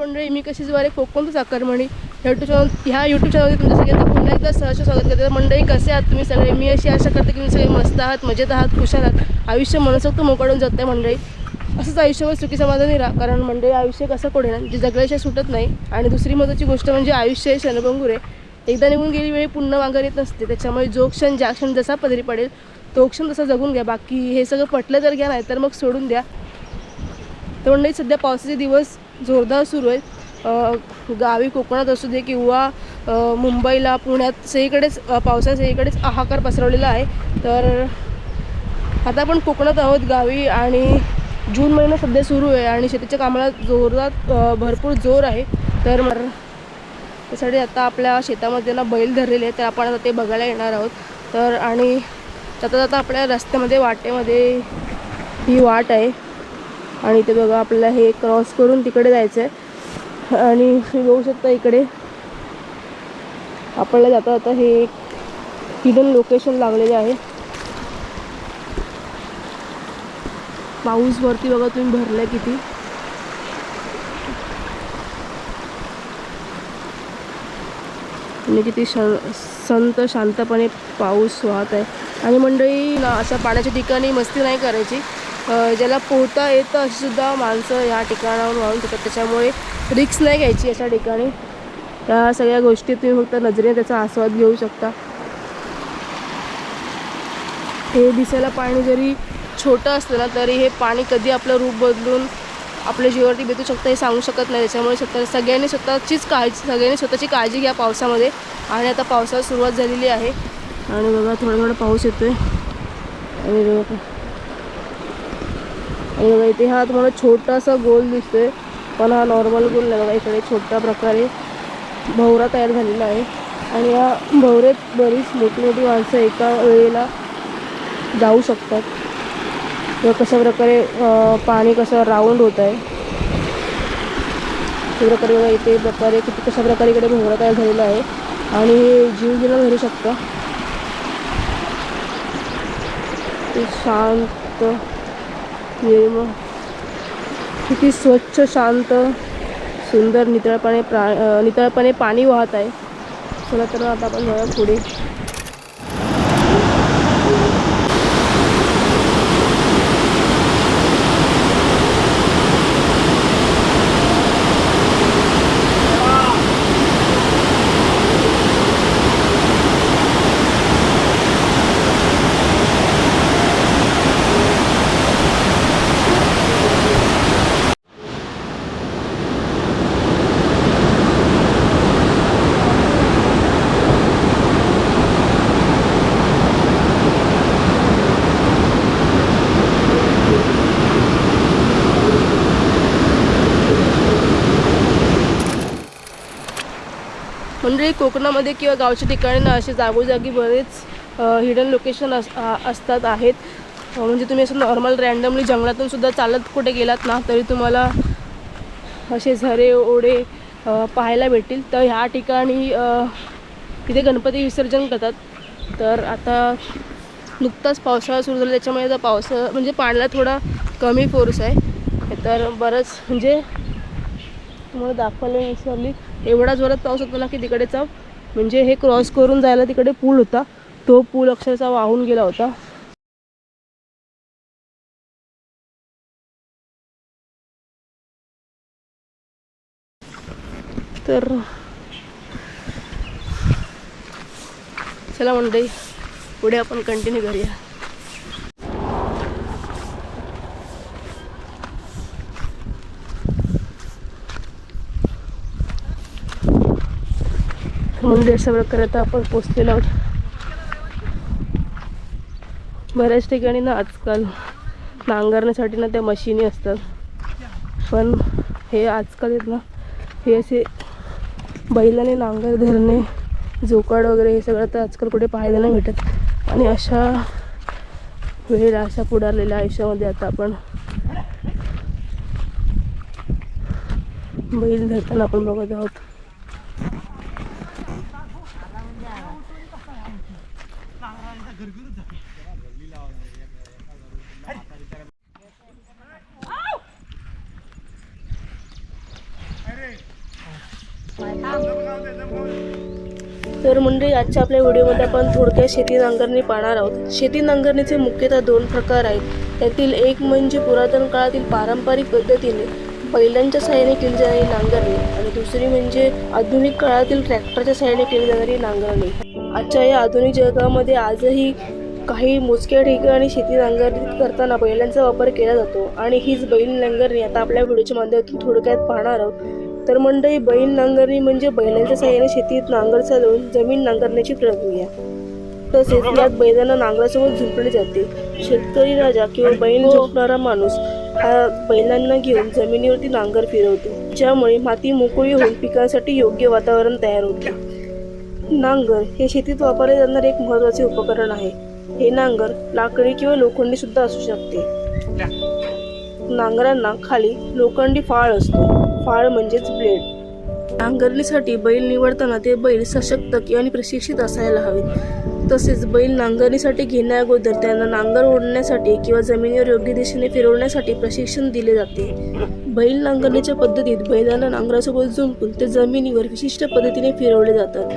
मंडळी मी कशी ज्वारे कोकण साखरमणी यूट्यूब चॅनल ह्या यूट्यूब चॅनलमध्ये तुमच्या सगळ्यांचं पुन्हा एकदा सहर्ष स्वागत करते. तर मंडळी कसे आहात तुम्ही सगळे? मी अशी आशा करते की तुम्ही सगळे मस्त आहात मजेत आहात खुशाल आहात. आयुष्य मनसोक्त मोकळून जात आहे मंडळी. असंच आयुष्यावर सुखी समाधानी राहा. कारण मंडळी आयुष्य कसं कोणी ना जे जगल्याशिवाय सुटत नाही. आणि दुसरी महत्त्वाची गोष्ट म्हणजे आयुष्य हे क्षणभंगूर आहे. एकदा निघून गेली वेळी पुन्हा माघार येत नसते. त्याच्यामुळे जो क्षण ज्या क्षण जसा पदरी पडेल तो क्षण तसा जगून घ्या. बाकी हे सगळं पटलं तर घ्या नाही तर मग सोडून द्या. तर मंडळी सध्या पावसाचे दिवस जोरदार सुरू आहेत. गावी कोकणात असू दे किंवा मुंबईला पुण्यात सगळीकडेच अ, सगळीकडेच हाहाकार पसरवलेला आहे. तर आता आपण कोकणात आहोत गावी आणि जून महिना सध्या सुरू आहे आणि शेतीच्या कामाला जोरदार भरपूर जोर आहे. तर मर त्यासाठी आता आपल्या शेतामध्ये ना बैल धरलेले आहे तर आपण आता ते बघायला येणार आहोत. तर आणि जाता जाता आपल्या रस्त्यामध्ये वाटेमध्ये ही वाट आहे. आणि ते बघा आपल्याला हे क्रॉस करून तिकडे जायचं आहे आणि तुम्ही बघू शकता इकडे. आपल्याला जाता जाता हे एक हिडन लोकेशन लागलेले आहे. पाऊस वरती बघा तुम्ही भरलाय किती. आणि किती श संत शांतपणे पाऊस वाहत आहे. आणि मंडळी असं अशा पाण्याच्या ठिकाणी मस्ती नाही करायची. ज्याला पोहता येतं अशी सुद्धा माणसं ह्या ठिकाणावर वाहून जातात. त्याच्यामुळे रिक्स नाही घ्यायची अशा ठिकाणी. त्या सगळ्या गोष्टी तुम्ही फक्त नजरेने त्याचा आस्वाद घेऊ शकता. हे दिसायला पाणी जरी छोटं असलं ना तरी हे पाणी कधी आपलं रूप बदलून आपल्या जीवावरती बेतू शकतं हे सांगू शकत नाही. त्याच्यामुळे स्वतः सगळ्यांनी स्वतःचीच काळजी सगळ्यांनी स्वतःची काळजी घ्या पावसामध्ये. आणि आता पावसाला सुरुवात झालेली आहे. आणि बघा थोडं थोडं पाऊस येतोय. आणि बघा आणि बघा इथे हा तुम्हाला छोटासा गोल दिसतोय पण हा नॉर्मल गोल नाही बघा इकडे छोट्या प्रकारे भवरा तयार झालेला आहे. आणि या भवरेत बरीच मोठी मोठी माणसं एका वेळेला जाऊ शकतात. किंवा कशा प्रकारे पाणी कसं राऊंड होत आहे. प्रकारे बघा इथे प्रकारे किती कशा प्रकारे इकडे भोवरा तयार झालेला आहे. आणि हे जीव गेला धरू शकतं. ते शांत निर्मळ किती स्वच्छ शांत सुंदर नितळपणे प्रा नितळपणे पाणी वाहत आहे. चला तर आता आपण जाऊया पुढे. म्हणजे कोकणामध्ये किंवा गावच्या ठिकाणी ना असे जागोजागी बरेच हिडन लोकेशन अस असतात आहेत. म्हणजे तुम्ही असं नॉर्मल रँडमली जंगलातून सुद्धा चालत कुठे गेलात ना तरी तुम्हाला असे झरे ओढे पाहायला भेटतील. तर ह्या ठिकाणी तिथे इथे गणपती विसर्जन करतात. तर आता नुकताच पावसाळा सुरू झाला त्याच्यामुळे आता पावसा म्हणजे पाण्याला थोडा कमी फोर्स आहे. तर बरंच म्हणजे तुम्हाला दाखवायला विसरली एवढा जोरात पाऊस होता ना की तिकडेचा म्हणजे हे क्रॉस करून जायला तिकडे पूल होता. तो पूल अक्षरशः वाहून गेला होता. तर चला मंडळी पुढे आपण कंटिन्यू करूया. मंडळी सगळं करत आपण पोचलेलो आहोत. बऱ्याच ठिकाणी ना आजकाल नांगरण्यासाठी ना त्या मशिनी असतात. पण हे आजकाल आहेत ना हे असे बैलाने नांगर धरणे जोकाड वगैरे हे सगळं तर आजकाल कुठे पाहायला नाही भेटत. आणि अशा वेळेला अशा पुढारलेल्या आयुष्यामध्ये आता आपण बैल धरताना आपण बघत आहोत. तर म्हणजे आजच्या आपल्या व्हिडिओमध्ये आपण थोडक्यात शेती नांगरणी पाहणार आहोत. शेती नांगरणीचे मुख्यतः दोन प्रकार आहेत. त्यातील एक म्हणजे पुरातन काळातील पारंपरिक पद्धतीने बैलांच्या सहाय्याने केली जाणारी नांगरणी आणि दुसरी म्हणजे आधुनिक काळातील ट्रॅक्टरच्या सहाय्याने केली जाणारी नांगरणी. आजच्या या आधुनिक जगामध्ये आजही काही मोजक्या ठिकाणी शेती नांगरणी करताना बैलांचा वापर केला जातो. आणि हीच बैल नांगरणी आता आपल्या व्हिडिओच्या माध्यमातून थोडक्यात पाहणार आहोत. तर मंडळी बैल नांगरणी म्हणजे बैलांच्या सहाय्याने शेतीत नांगर चालवून जमीन नांगरण्याची प्रक्रिया. तसेच यात बैलांना नांगरासोबत झुंपले जाते. शेतकरी राजा किंवा बैल झोपणारा माणूस हा बैलांना घेऊन जमिनीवरती नांगर फिरवतो ज्यामुळे माती मोकळी होऊन पिकांसाठी योग्य वातावरण तयार होते. नांगर हे शेतीत वापरले जाणारे एक महत्त्वाचे उपकरण आहे. हे नांगर लाकडी किंवा लोखंडी सुद्धा असू शकते. नांगरांना खाली लोखंडी फाळ असतो. फाळ म्हणजेच ब्लेड. नांगरणीसाठी बैल निवडताना ते बैल सशक्त आणि प्रशिक्षित असायला हवेत. तसेच बैल नांगरणीसाठी घेण्याअगोदर त्यांना नांगर ओढण्यासाठी किंवा जमिनीवर योग्य दिशेने फिरवण्यासाठी प्रशिक्षण दिले जाते. बैल नांगरणीच्या पद्धतीत बैलांना नांगरासोबत जुंपून ते जमिनीवर विशिष्ट पद्धतीने फिरवले जातात.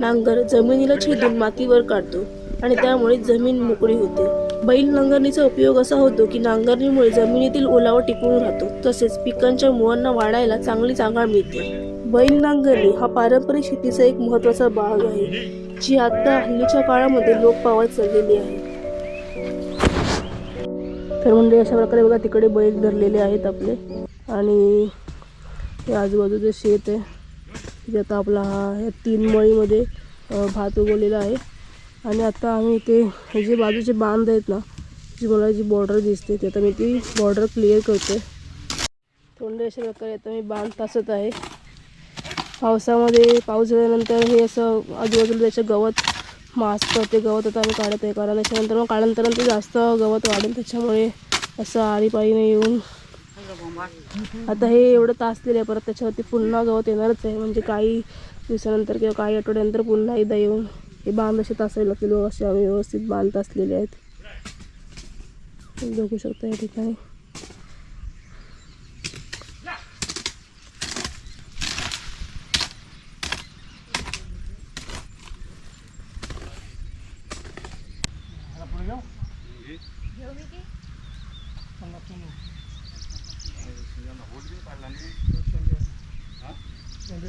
नांगर जमिनीला छेदून मातीवर काढतो आणि त्यामुळे जमीन मोकळी होते. बैल नांगरणीचा उपयोग असा होतो की नांगरणीमुळे जमिनीतील ओलावा टिकून राहतो. तसेच पिकांच्या मुळांना वाढायला चांगली जागा मिळते. बैल नांगरणी हा पारंपरिक शेतीचा एक महत्त्वाचा भाग आहे. जी आता हल्लीच्या काळामध्ये लोप पावत चाललेली आहे तर म्हणजे अशा प्रकारे बघा तिकडे बैल धरलेले आहेत आपले. आणि हे आजूबाजूचं शेत आहे. तिथे आता आपला हा या तीन मळीमध्ये भात उगवलेला आहे. आणि आता आम्ही इथे हे जे बाजूचे बांध आहेत ना जी मला जी बॉर्डर दिसते ते आता मी ती बॉर्डर क्लिअर करते तोंडे अशा प्रकारे आता मी बांध तासत आहे. पावसामध्ये पाऊस झाल्यानंतर हे असं आजूबाजूला त्याचं गवत मासतं ते गवत आता आम्ही काढत आहे कारण त्याच्यानंतर मग काढल्यानंतर ते जास्त गवत वाढेल त्याच्यामुळे असं आळीपाळीने येऊन. आता हे एवढं तासलेलं आहे परत त्याच्यावरती पुन्हा गवत येणारच आहे. म्हणजे काही दिवसानंतर किंवा काही आठवड्यानंतर पुन्हा एकदा येऊन हे बांध असे तासावे लागतील. असे आम्ही व्यवस्थित बांध तासलेले आहेत. बघू शकता या ठिकाणी.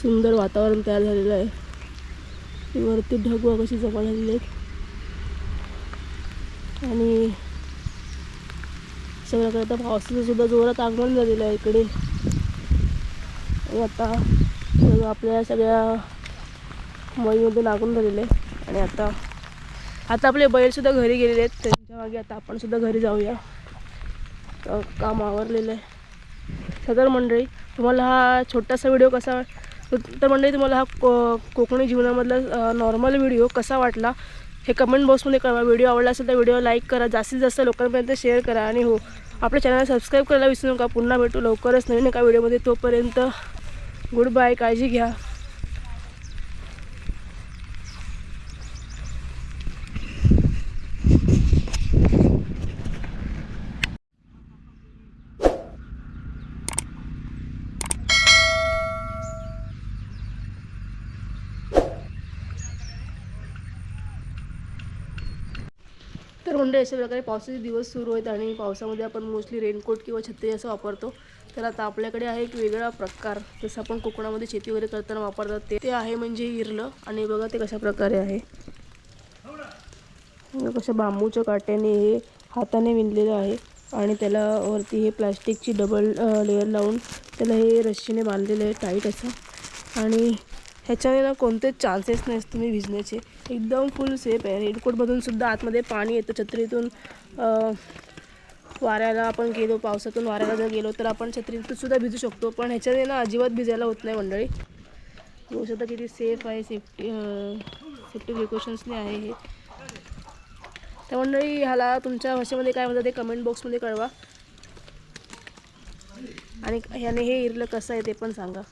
सुंदर वातावरण तयार झालेलं आहे. वरती ढगवा कशी जमा झालेली आहेत. आणि सगळ्याकडे आता पावसाचं सुद्धा जोरात आगमन झालेलं आहे इकडे. आणि आता आपल्या सगळ्या मळीमध्ये लागून झालेलं आहे. आणि आता आता आपले बैलसुद्धा घरी गेलेले आहेत. त्यांच्या मागे आता आपण सुद्धा घरी जाऊया. काम आवरलेलं आहे. सदर मंडळी तुम्हाला हा छोटासा व्हिडिओ कसा तर मंडळी तुम्हाला हा को कोकणी जीवनामधला नॉर्मल व्हिडिओ कसा वाटला हे कमेंट बॉक्समध्ये कळवा. व्हिडिओ आवडला असेल तर व्हिडिओ लाईक करा. जास्तीत जास्त लोकांपर्यंत शेअर करा आणि हो आपल्या चॅनलला सबस्क्राईब करायला विसरू नका. पुन्हा भेटू लवकरच नवीन एका व्हिडिओमध्ये तोपर्यंत गुड बाय काळजी घ्या. कोंडे अशा प्रकारे पावसाचे दिवस सुरू आहेत आणि पावसामध्ये आपण मोस्टली रेनकोट किंवा छत्री असं वापरतो. तर आता आपल्याकडे आहे एक वेगळा प्रकार. जसं आपण कोकणामध्ये शेती वगैरे करताना वापरतात ते ते आहे म्हणजे इरलं. आणि बघा ते कशा प्रकारे आहे. कशा बांबूच्या काट्याने हे हाताने विणलेलं आहे. आणि त्याला वरती हे प्लास्टिकची डबल लेअर लावून त्याला हे रस्सीने बांधलेलं आहे टाईट असं. आणि ह्याच्याने ना कोणतेच चान्सेस नाहीत तुम्ही भिजण्याचे. एकदम फुल सेफ आहे. रेनकोटमधून सुद्धा आतमध्ये पाणी येतं. छत्रीतून वाऱ्याला आपण गेलो पावसातून वाऱ्याला जर गेलो तर आपण छत्रीतून सुद्धा भिजू शकतो. पण ह्याच्याने ना अजिबात भिजायला होत नाही मंडळी. बघू शकता किती सेफ आहे. सेफ्टी सेफ्टी प्रिकॉशन्सने आहे हे. त्या मंडळी ह्याला तुमच्या भाषेमध्ये काय म्हणतात ते कमेंट बॉक्समध्ये कळवा. आणि ह्याने हे इरलं कसं आहे ते पण सांगा.